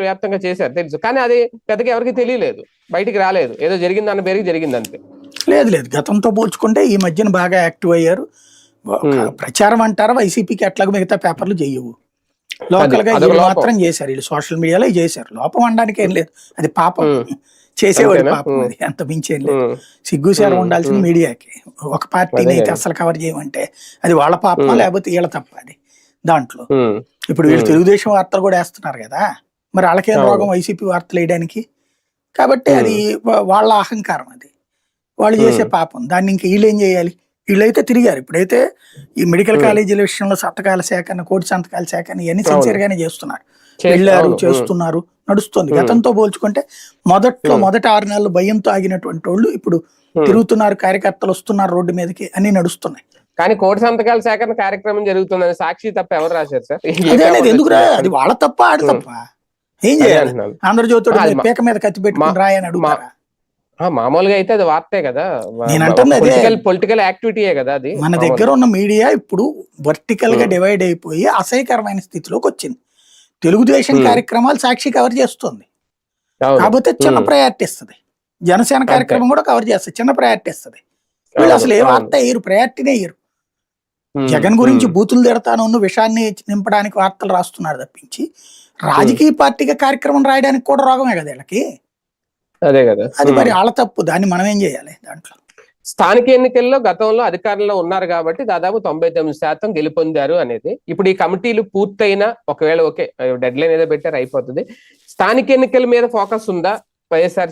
వ్యాప్తంగా చేశారు తెలుసు కానీ అది పెద్దగా ఎవరికి తెలియలేదు బయటికి రాలేదు ఏదో జరిగింది అన్న పేరుకి జరిగింది అంతే లేదు లేదు గతంతో పోల్చుకుంటే ఈ మధ్యన బాగా యాక్టివ్ అయ్యారు. ప్రచారం అంటారా వైసీపీకి ఎట్లాగో మిగతా పేపర్లు చెయ్యవు లోకల్గా. మాత్రం చేశారు వీళ్ళు సోషల్ మీడియాలో చేశారు లోపం అనడానికి ఏం లేదు అది పాపం. చేసేవాడి? పాపం. అది అంత మించి లేదు సిగ్గుసారం. ఉండాల్సిన. మీడియాకి ఒక పార్టీని అయితే. అసలు కవర్ చేయమంటే అది వాళ్ళ Hmm. లేకపోతే వీళ్ళ తప్ప అది దాంట్లో ఇప్పుడు వీళ్ళు. తెలుగుదేశం వార్తలు కూడా వేస్తున్నారు కదా మరి వాళ్ళకేం. రోగం వైసీపీ వార్తలు వేయడానికి కాబట్టి. అది వాళ్ళ అహంకారం అది వాళ్ళు చేసే. పాపం దాన్ని ఇంక వీళ్ళు ఏం చేయాలి వీళ్ళైతే తిరిగారు ఇప్పుడైతే ఈ మెడికల్. కాలేజీల విషయంలో సంతకాల సేకరణ కోటి సంతకాల సేకరణ ఇవన్నీ అవును. సిన్సియర్ గానే చేస్తున్నారు చేస్తా- వెళ్ళారు చేస్తున్నారు నడుస్తుంది. గతంతో పోల్చుకుంటే మొదట్లో. మొదటి ఆరు నెలలు భయంతో ఆగినటువంటి వాళ్ళు ఇప్పుడు. తిరుగుతున్నారు కార్యకర్తలు వస్తున్నారు రోడ్డు మీదకి అన్ని నడుస్తున్నాయి కానీ కోటి సంతకాల సేకరణ కార్యక్రమం జరుగుతుందని సాక్షి తప్ప ఎవరు రాశారు సార్ ఎందుకురా? అది వాళ్ళ తప్ప ఆడి. తప్ప ఏం చేయాలి? మా- పీక మీద కత్తి పెట్టుకుని రాయని అడుగుతారా? మామూలుగా అయితే అది వార్తే కదా. నేను. పొలిటికల్ పొలిటికల్ యాక్టివిటీయే కదా అది మన దగ్గర ఉన్న మీడియా ఇప్పుడు వర్టికల్గా. డివైడ్ అయిపోయి అసహ్యకరమైన స్థితిలోకి వచ్చింది. తెలుగుదేశం. కార్యక్రమాలు సాక్షి కవర్ చేస్తుంది. కాకపోతే చిన్న. ప్రయారిటీ ఇస్తుంది. జనసేన కార్యక్రమం కూడా కవర్ చేస్తుంది. చిన్న ప్రయారిటీ ఇస్తుంది. వీళ్ళు అసలు ఏ. వార్త వేయరు ప్రయారిటీనే వేయరు. జగన్ గురించి బూతులు తిడతాను విషయాన్ని నింపడానికి వార్తలు రాస్తున్నారు తప్పించి రాజకీయ పార్టీగా కార్యక్రమం రాయడానికి కూడా రోగమే కదా వీళ్ళకి? అదే కదా. అది. మరి వాళ్ళ తప్పు. దాన్ని మనం ఏం చేయాలి దాంట్లో? స్థానిక ఎన్నికల్లో గతంలో అధికారంలో ఉన్నారు కాబట్టి దాదాపు తొంభై తొమ్మిది శాతం గెలుపొందారు అనేది. ఇప్పుడు ఈ కమిటీలు పూర్తయినా ఒకవేళ ఓకే డెడ్ లైన్ ఏదో పెట్టారు అయిపోతుంది. స్థానిక ఎన్నికల మీద ఫోకస్ ఉందా? వైఎస్ఆర్